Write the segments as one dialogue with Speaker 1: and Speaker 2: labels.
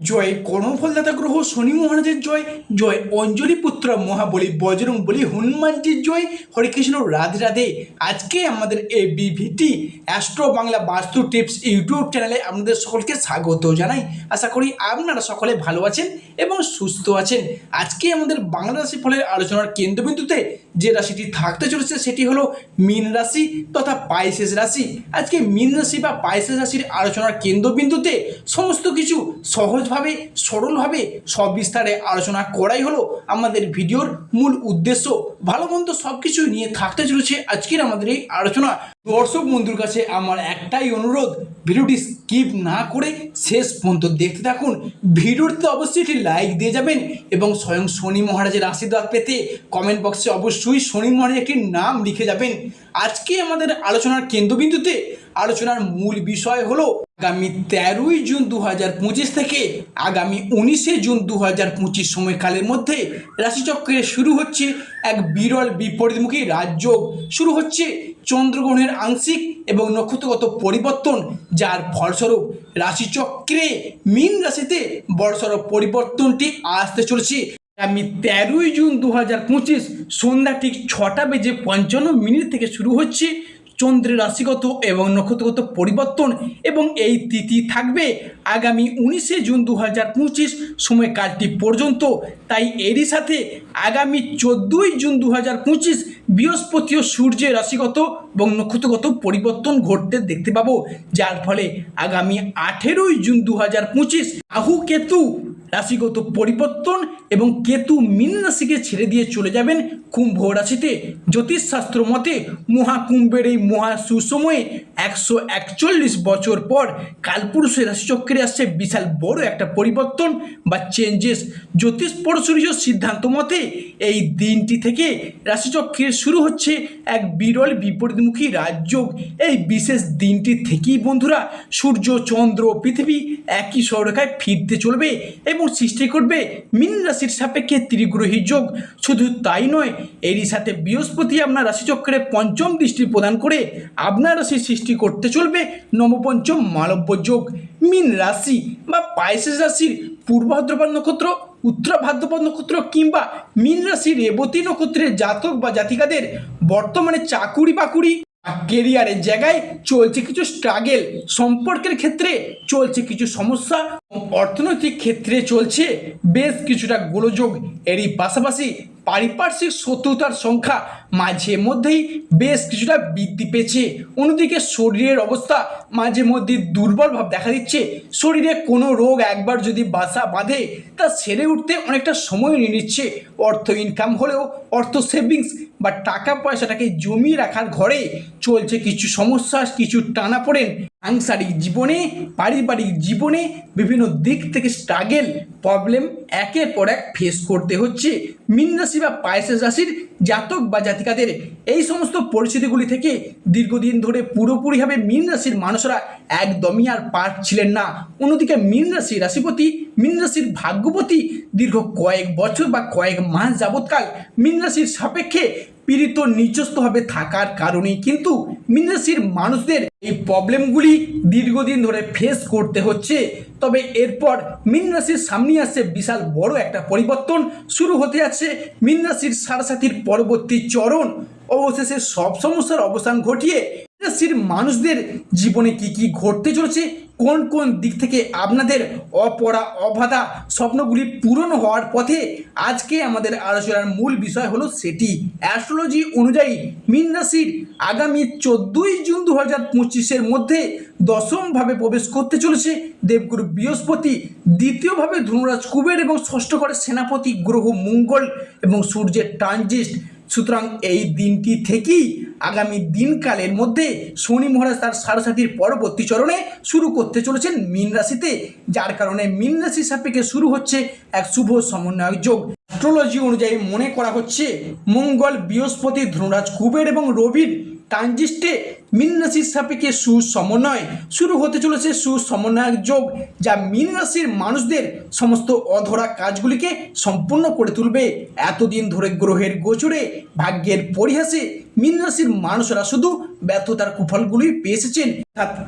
Speaker 1: জয় কর্মফলদাতা গ্রহ শনি মহারাজের জয় জয় অঞ্জলি পুত্র মহাবলী বজরং বলি হনুমানজির জয়। হরিকৃষ্ণ রাধে রাধে। আজকে আমাদের এই বিভিটি অ্যাস্ট্রো বাংলা বাস্তু টিপস ইউটিউব চ্যানেলে আপনাদের সকলকে স্বাগত জানাই। আশা করি আপনারা সকলে ভালো আছেন এবং সুস্থ আছেন। আজকে আমাদের বাংলা রাশি ফলের আলোচনার কেন্দ্রবিন্দুতে যে রাশিটি থাকতে চলেছে সেটি হলো মীন রাশি তথা পাইসেস রাশি। আজকে মীন রাশি বা পাইসেস রাশির আলোচনার কেন্দ্রবিন্দুতে সমস্ত কিছু সহজভাবে, সরলভাবে সবিস্তারে আলোচনা করাই হলো আমাদের ভিডিওর মূল উদ্দেশ্য। ভালো মন্দ সব কিছু নিয়ে থাকতে চলেছে আজকের আমাদের এই আলোচনা। দর্শক বন্ধুর কাছে আমার একটাই অনুরোধ, ভিডিওটি স্কিপ না করে শেষ পর্যন্ত দেখতে থাকুন। ভিডিওটিতে অবশ্যই একটি লাইক দিয়ে যাবেন এবং স্বয়ং শনি মহারাজের আশীর্বাদ পেতে কমেন্ট বক্সে অবশ্যই শনি মহারাজের একটি নাম লিখে যাবেন। আজকে আমাদের আলোচনার কেন্দ্রবিন্দুতে আলোচনার মূল বিষয় হলো আগামী তেরোই জুন দু হাজার পঁচিশ থেকে আগামী উনিশে জুন দু হাজার পঁচিশ সময়কালের মধ্যে রাশিচক্রে শুরু হচ্ছে এক বিরল বিপরীতমুখী রাজযোগ শুরু হচ্ছে চন্দ্রগ্রহণের আংশিক এবং নক্ষত্রগত পরিবর্তন, যার ফলস্বরূপ রাশিচক্রে মীন রাশিতে বড়সড় পরিবর্তনটি আসতে চলেছে। আগামী তেরোই জুন দু হাজার পঁচিশ সন্ধ্যা ঠিক ছটা বেজে পঞ্চান্ন মিনিট থেকে শুরু হচ্ছে চন্দ্রের রাশিগত এবং নক্ষত্রগত পরিবর্তন এবং এই তিথি থাকবে আগামী উনিশে জুন দু হাজার পঁচিশ সময়কালটি পর্যন্ত। তাই এরই সাথে আগামী চোদ্দোই জুন দু হাজার পঁচিশ বৃহস্পতি ও সূর্যের রাশিগত এবং নক্ষত্রগত পরিবর্তন ঘটতে দেখতে পাবো। যার ফলে আগামী আঠেরোই জুন দু হাজার পঁচিশ রাহু কেতু রাশিগত পরিবর্তন এবং কেতু মীন রাশিকে ছেড়ে দিয়ে চলে যাবেন কুম্ভ রাশিতে। জ্যোতিষশাস্ত্র মতে মহাকুম্ভের এই মহা সুসময়ে একশো একচল্লিশ বছর পর কালপুরুষের রাশিচক্রে আসছে বিশাল বড় একটা পরিবর্তন বা চেঞ্জেস জ্যোতিষ পরশুরীয় সিদ্ধান্ত মতে এই দিনটি থেকে রাশিচক্রের শুরু হচ্ছে এক বিরল বিপরীতমুখী রাজযোগ। এই বিশেষ দিনটি থেকেই বন্ধুরা সূর্য, চন্দ্র, পৃথিবী একই সৌরেখায় ফিরতে চলবে এবং সৃষ্টি করবে। মিন রাশির সাপেক্ষে ত্রিগ্রহী যোগ। শুধু তাই নয়, এরই সাথে বৃহস্পতি আপনার রাশিচক্রে পঞ্চম দৃষ্টি প্রদান করে আপনার রাশি সৃষ্টি করতে চলবে নবপঞ্চম মালব্য যোগ। মিন রাশি বা পাইসেস রাশির পূর্ব ভাদ্রপদ নক্ষত্র, উত্তর ভাদ্রপদ নক্ষত্র কিংবা মিন রাশি রেবতী নক্ষত্রের জাতক বা জাতিকাদের বর্তমানে চাকুরি বাকুরি কেরিয়ারের জায়গায় চলছে কিছু স্ট্রাগেল সম্পর্কের ক্ষেত্রে চলছে কিছু সমস্যা, অর্থনৈতিক ক্ষেত্রে চলছে বেশ কিছুটা গোলযোগ। এরই পাশাপাশি পারিপার্শ্বিক শত্রুতার সংখ্যা মাঝে মধ্যেই বেশ কিছুটা বৃদ্ধি পেয়েছে। অন্যদিকে শরীরের অবস্থা মাঝে মধ্যে দুর্বল ভাব দেখা দিচ্ছে। শরীরে কোনো রোগ একবার যদি বাসা বাঁধে, তা সেরে উঠতে অনেকটা সময় নিয়ে নিচ্ছে। অর্থ ইনকাম হলেও অর্থ সেভিংস বা টাকা পয়সাটাকে জমিয়ে রাখার ঘরে চলছে কিছু সমস্যা, কিছু টানা পড়েন সাংসারিক জীবনে, পারিবারিক জীবনে বিভিন্ন দিক থেকে স্ট্রাগেল প্রবলেম একের পর এক ফেস করতে হচ্ছে। মীন রাশি বা পায়েসের রাশির জাতক বা জাতিকাদের এই সমস্ত পরিস্থিতিগুলি থেকে দীর্ঘদিন ধরে পুরোপুরিভাবে মীন রাশির মানুষরা একদমই আর পারছিলেন না। অন্যদিকে মীন রাশি রাশিপতি, মীন রাশির ভাগ্যপতি দীর্ঘ কয়েক বছর বা কয়েক মাস যাবৎকাল মীন রাশির সাপেক্ষে পীড়িত নিচস্থভাবে থাকার কারণেই কিন্তু মীন মানুষদের এই প্রবলেমগুলি দীর্ঘদিন ধরে ফেস করতে হচ্ছে। তবে এরপর মীন রাশির সামনে আসছে বিশাল বড় একটা পরিবর্তন শুরু হতে যাচ্ছে। মীন রাশির পরবর্তী চরণ অবশেষে সব সমস্যার অবসান ঘটিয়ে মীন রাশির মানুষদের জীবনে কি কি ঘটতে চলেছে কোন কোন দিক থেকে আপনাদের অপরা, অবাধা স্বপ্নগুলি পূরণ হওয়ার পথে আজকে আমাদের আলোচনার মূল বিষয় হলো সেটি। অ্যাস্ট্রোলজি অনুযায়ী মীন রাশির আগামী চোদ্দোই জুন দু হাজার পঁচিশের মধ্যে দশমভাবে প্রবেশ করতে চলেছে দেবগুরু বৃহস্পতি। দ্বিতীয়ভাবে ধনুরাজ কুবের এবং ষষ্ঠ ঘরে সেনাপতি গ্রহ মঙ্গল এবং সূর্যের ট্রানজিস্ট। সুতরাং এই দিনটি থেকেই আগামী দিনকালের মধ্যে শনি মহারাজ তার সারসাথীর পরবর্তী চরণে শুরু করতে চলেছেন মীন রাশিতে, যার কারণে মীন রাশির সাপেক্ষে শুরু হচ্ছে এক শুভ সমন্বয়ক যোগ। অ্যাস্ট্রোলজি অনুযায়ী মনে করা হচ্ছে, মঙ্গল, বৃহস্পতি, ধনুরাজ, কুবের এবং রবির ট্রানজিস্টে মীন রাশির সাপেক্ষে সুসমন্বয়। শুরু হতে চলেছে সুসমন্বয়ক যোগ, যা মীন রাশির মানুষদের সমস্ত অধরা কাজগুলিকে সম্পূর্ণ করে তুলবে। এতদিন ধরে গ্রহের গোচরে, ভাগ্যের পরিহাসে মীন রাশির মানুষরা শুধু ব্যর্থতার কুফলগুলি পেয়ে এসেছেন।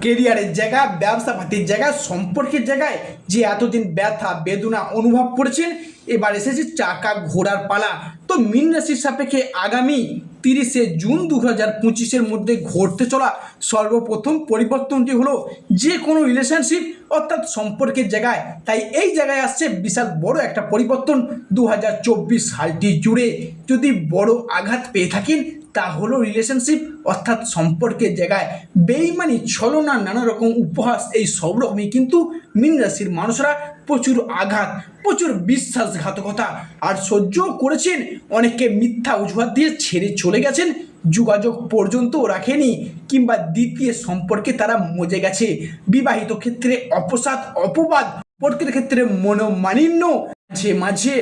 Speaker 1: কেরিয়ারের জায়গা, ব্যবসা পাতির জায়গা, সম্পর্কের জায়গায় যে এতদিন ব্যথা, বেদনা অনুভব করেছেন, এবার এসেছে চাকা ঘোরার পালা। তো মীন রাশির সাপেক্ষে আগামী তিরিশে জুন দু হাজার পঁচিশের মধ্যে ঘটতে চলা সর্বপ্রথম পরিবর্তনটি হলো যে কোনো রিলেশনশিপ অর্থাৎ সম্পর্কের জায়গায়। তাই এই জায়গায় আসছে বিশাল বড় একটা পরিবর্তন দু হাজার চব্বিশ সালটি জুড়ে। যদি বড় আঘাত পেয়ে থাকেন তা হলো রিলেশনশিপ অর্থাৎ সম্পর্কের জায়গায় বেইমানি, ছলনা, নানা রকম উপহাস, এই সব রকমই কিন্তু মীন রাশির মানুষরা প্রচুর আঘাত, প্রচুর বিশ্বাসঘাতকতা আর সহ্য করেছেন। অনেকে মিথ্যা অজুহাত দিয়ে ছেড়ে চলে গেছেন। যোগাযোগ পর্যন্ত রাখেনি কিংবা দ্বিতীয় সম্পর্কে তারা মজে গেছে। বিবাহিত ক্ষেত্রে অপসাদ, অপবাদ সম্পর্কের ক্ষেত্রে মনোমালিন্য মাঝে মাঝে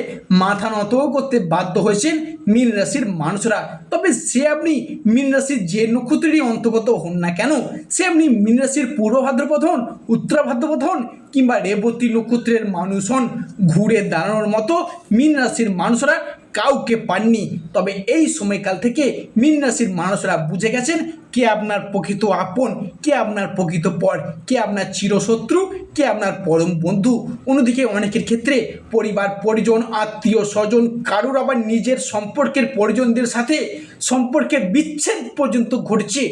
Speaker 1: মাথা নত করতে বাধ্য হয়েছেন মীন রাশির মানুষরা। তবে সে আপনি মীন রাশির যে নক্ষত্রেরই অন্তর্গত হন না কেন, সে আপনি মীন রাশির পূর্ব ভাদ্রপথ হন, উত্তরা ভাদ্রপথ হন কিংবা রেবতী নক্ষত্রের মানুষ হন ঘুরে দাঁড়ানোর মতো মীন রাশির মানুষরা কাউকে পাননি। তবে এই সময়কাল থেকে মীন রাশির মানুষরা বুঝে গেছেন, কে আপনার প্রকৃত আপন, কে আপনার প্রকৃত পর, কে আপনার চিরশত্রু, কে আপনার পরম বন্ধু। অন্যদিকে অনেকের ক্ষেত্রে পরিবার, পরিজন, আত্মীয়, স্বজন, কারোর আবার নিজের সম্পর্কের পরিজনদের সাথে সম্পর্কের বিচ্ছেদ পর্যন্ত ঘটছে।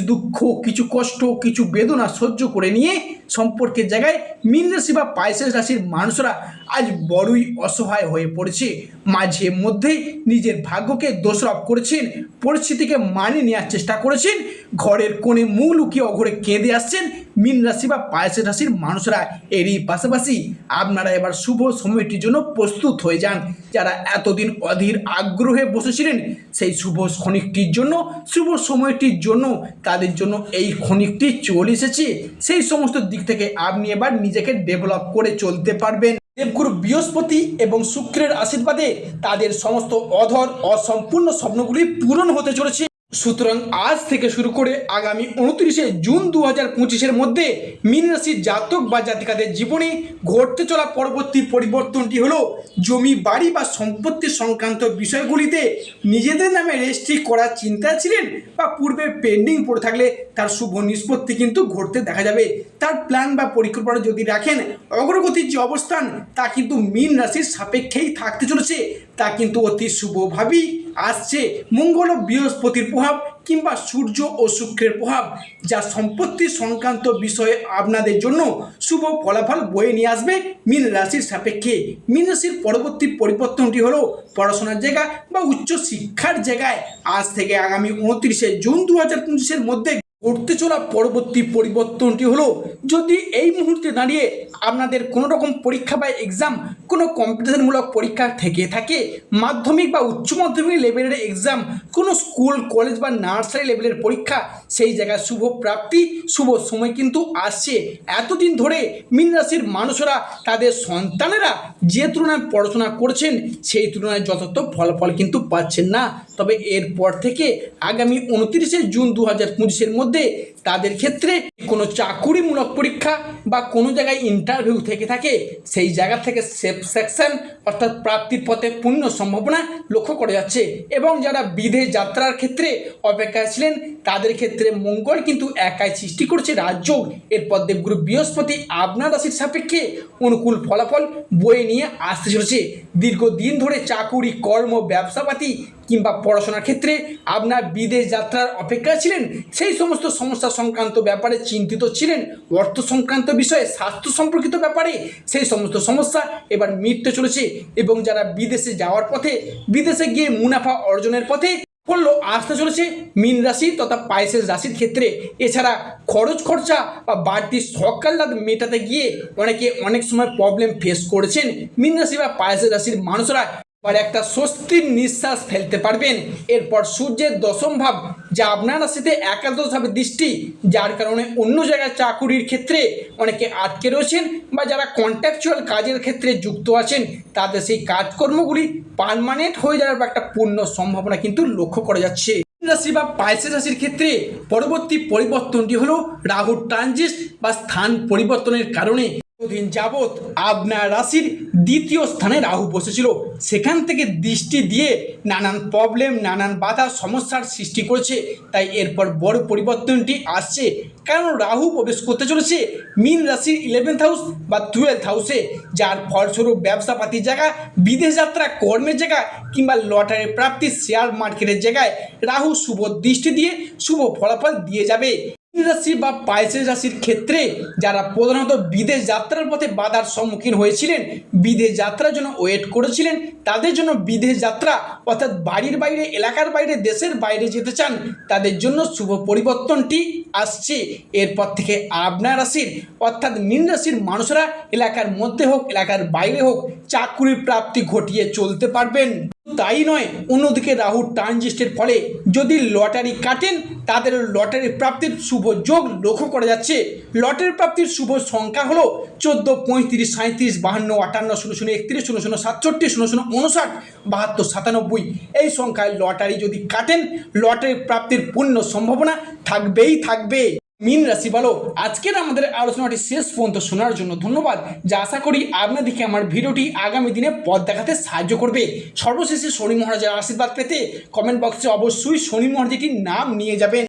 Speaker 1: দুঃখ, কিছু কষ্ট, কিছু বেদনা সহ্য করে নিয়ে সম্পর্কের জায়গায় মীন রাশি বা পাইসেস রাশির মানুষরা আজ বড়ই অসহায় হয়ে পড়েছে। মাঝে মধ্যেই নিজের ভাগ্যকে দোষরপ করেছেন, পরিস্থিতিকে মানিয়ে নেওয়ার চেষ্টা করেছেন, ঘরের কোণে মূল লুকিয়ে অঘরে কেঁদে আসছেন মীন রাশি বা পায়েসের রাশির মানুষরা এরই পাশাপাশি আপনারা এবার শুভ সময়টির জন্য প্রস্তুত হয়ে যান। যারা এতদিন অধীর আগ্রহে বসেছিলেন, সেই শুভ ক্ষণিকটির জন্য, শুভ সময়টির জন্য তাদের জন্য এই ক্ষণিকটি চলে এসেছে। সেই সমস্ত দিক থেকে আপনি এবার নিজেকে ডেভেলপ করে চলতে পারবেন। দেবগুরু বৃহস্পতি এবং শুক্রের আশীর্বাদে তাদের সমস্ত অধর, অসম্পূর্ণ স্বপ্নগুলি পূরণ হতে চলেছে। সুতরাং আজ থেকে শুরু করে আগামী উনত্রিশে জুন দু হাজার পঁচিশের মধ্যে মীন রাশির জাতক বা জাতিকাদের জীবনে ঘটতে চলা পরবর্তী পরিবর্তনটি হলো জমি, বাড়ি বা সম্পত্তি সংক্রান্ত বিষয়গুলিতে নিজেদের নামে রেজিস্ট্রি করার চিন্তা ছিলেন বা পূর্বে পেন্ডিং পড়ে থাকলে তার শুভ নিষ্পত্তি কিন্তু ঘটতে দেখা যাবে। তার প্ল্যান বা পরিকল্পনা যদি রাখেন, অগ্রগতির যে অবস্থান তা কিন্তু মীন রাশির সাপেক্ষেই থাকতে চলেছে। তা কিন্তু অতি শুভভাবেই আসছে মঙ্গল ও বৃহস্পতির প্রভাব কিংবা সূর্য ও শুক্রের প্রভাব, যা সম্পত্তি সংক্রান্ত বিষয়ে আপনাদের জন্য শুভ ফলাফল বয়ে নিয়ে আসবে মীন রাশির সাপেক্ষে। মীন রাশির পরবর্তী পরিবর্তনটি হলো পড়াশোনার জায়গা বা উচ্চ শিক্ষার জায়গায়। আজ থেকে আগামী উনত্রিশে জুন দু হাজার পঁচিশের মধ্যে ঘটতে চলা পরবর্তী পরিবর্তনটি হলো, যদি এই মুহূর্তে দাঁড়িয়ে আপনাদের কোনো রকম পরীক্ষা বা এক্সাম কোনো কম্পিটিশনমূলক পরীক্ষা থেকে থাকে, মাধ্যমিক বা উচ্চ মাধ্যমিক লেভেলের এক্সাম কোনো স্কুল কলেজ বা নার্সারি লেভেলের পরীক্ষা, সেই জায়গায় শুভ প্রাপ্তি, শুভ সময় কিন্তু আসছে। এতদিন ধরে মীন রাশির মানুষরা, তাদের সন্তানেরা যে তুলনায় পড়াশোনা করছেন, সেই তুলনায় যথার্থ ফলাফল কিন্তু পাচ্ছেন না। তবে এরপর থেকে আগামী উনত্রিশে জুন দু হাজার পঁচিশের মধ্যে তাদের ক্ষেত্রে কোনো চাকুরিমূলক পরীক্ষা বা কোনো জায়গায় ইন্টারভিউ থেকে থাকে, সেই জায়গা থেকে সেফ সেকশন অর্থাৎ প্রাপ্তির পথে পূর্ণ সম্ভাবনা লক্ষ্য করা যাচ্ছে। এবং যারা বিদেশ যাত্রার ক্ষেত্রে অপেক্ষায় ছিলেন, তাদের ক্ষেত্রে মঙ্গল কিন্তু একাই সৃষ্টি করছে রাজযোগ। এরপর দেবগুরু বৃহস্পতি আপনার রাশির সাপেক্ষে অনুকূল ফলাফল বয়ে নিয়ে আসতে চলেছে। দীর্ঘদিন ধরে চাকুরি, কর্ম, ব্যবসাপাতি কিংবা পড়াশোনার ক্ষেত্রে আপনার বিদেশ যাত্রার অপেক্ষা ছিলেন? সেই সমস্ত সমস্যা সংক্রান্ত ব্যাপারে চিন্তিত ছিলেন? অর্থ সংক্রান্ত বিষয়ে, স্বাস্থ্য সম্পর্কিত ব্যাপারে? সেই সমস্ত সমস্যা এবার মিটতে চলেছে এবং যারা বিদেশে যাওয়ার পথে, বিদেশে গিয়ে মুনাফা অর্জনের পথে করল আসতে চলেছে মীন রাশি তথা পায়েসের রাশির ক্ষেত্রে। এছাড়া খরচ খরচা বা বাড়তি সকাল্লাদ মেটাতে গিয়ে অনেকে অনেক সময় প্রবলেম ফেস করেছেন। মীন রাশি বা পায়েসের রাশির মানুষরা এবার একটা স্বস্তির নিঃশ্বাস ফেলতে পারবেন। এরপর সূর্যের দশম ভাব, যা আপনার রাশিতে একাদশভাবে দৃষ্টি, যার কারণে অন্য জায়গায় চাকুরির ক্ষেত্রে অনেকে আটকে রয়েছেন বা যারা কন্ট্রাকচুয়াল কাজের ক্ষেত্রে যুক্ত আছেন, তাদের সেই কাজকর্মগুলি পারমানেন্ট হয়ে যাওয়ার একটা পূর্ণ সম্ভাবনা কিন্তু লক্ষ্য করা যাচ্ছে। রাশি বা পাইসেস রাশির ক্ষেত্রে পরবর্তী পরিবর্তনটি হলো রাহুর ট্রানজিট বা স্থান পরিবর্তনের কারণে দিন যাবৎ আপনার রাশির দ্বিতীয় স্থানে রাহু বসেছিল। সেখান থেকে দৃষ্টি দিয়ে নানান প্রবলেম নানান বাধা, সমস্যার সৃষ্টি করেছে। তাই এরপর বড় পরিবর্তনটি আসছে। কারণ রাহু প্রবেশ করতে চলেছে? মিন রাশির ইলেভেন্থ হাউস বা টুয়েলথ হাউসে যার ফলস্বরূপ ব্যবসাপাতির জায়গা, বিদেশ যাত্রা, কর্মের জায়গা কিংবা লটারি প্রাপ্তি শেয়ার মার্কেটের জায়গায় রাহু শুভ দৃষ্টি দিয়ে শুভ ফলাফল দিয়ে যাবে। রাশি বা পাইসেস রাশির ক্ষেত্রে যারা প্রধানত বিদেশ যাত্রার পথে বাধার সম্মুখীন হয়েছিলেন, বিদেশ যাত্রার জন্য ওয়েট করেছিলেন, তাদের জন্য বিদেশ যাত্রা অর্থাৎ বাড়ির বাইরে, এলাকার বাইরে, দেশের বাইরে যেতে চান, তাদের জন্য শুভ পরিবর্তনটি আসছে। এরপর থেকে আপনার রাশির অর্থাৎ মীন রাশির মানুষরা এলাকার মধ্যে হোক, এলাকার বাইরে হোক চাকুরির প্রাপ্তি ঘটিয়ে চলতে পারবেন। তাই নয়, অন্যদিকে রাহু ট্রানজিস্টের ফলে যদি লটারি কাটেন, তাদের লটারি প্রাপ্তির শুভ যোগ লক্ষ্য করা যাচ্ছে। লটারি প্রাপ্তির শুভ সংখ্যা হলো চোদ্দ, পঁয়ত্রিশ সাঁত্রিশ বাহান্ন, আটান্ন, শূন্য শূন্য, একত্রিশ, শূন্য শূন্য, সাতষট্টি, শূন্য শূন্য, উনষাট, বাহাত্তর, সাতানব্বই। এই সংখ্যায় লটারি যদি কাটেন, লটারি প্রাপ্তির পূর্ণ সম্ভাবনা থাকবেই থাকবে। মিন রাশি বলো, আজকের আমাদের আলোচনাটি শেষ পর্যন্ত শোনার জন্য ধন্যবাদ, যা আশা করি আপনাদেরকে আমার ভিডিওটি আগামী দিনে পথ দেখাতে সাহায্য করবে। সর্বশেষে শনি মহারাজের আশীর্বাদ পেতে কমেন্ট বক্সে অবশ্যই শনি মহারাজটির নাম নিয়ে যাবেন।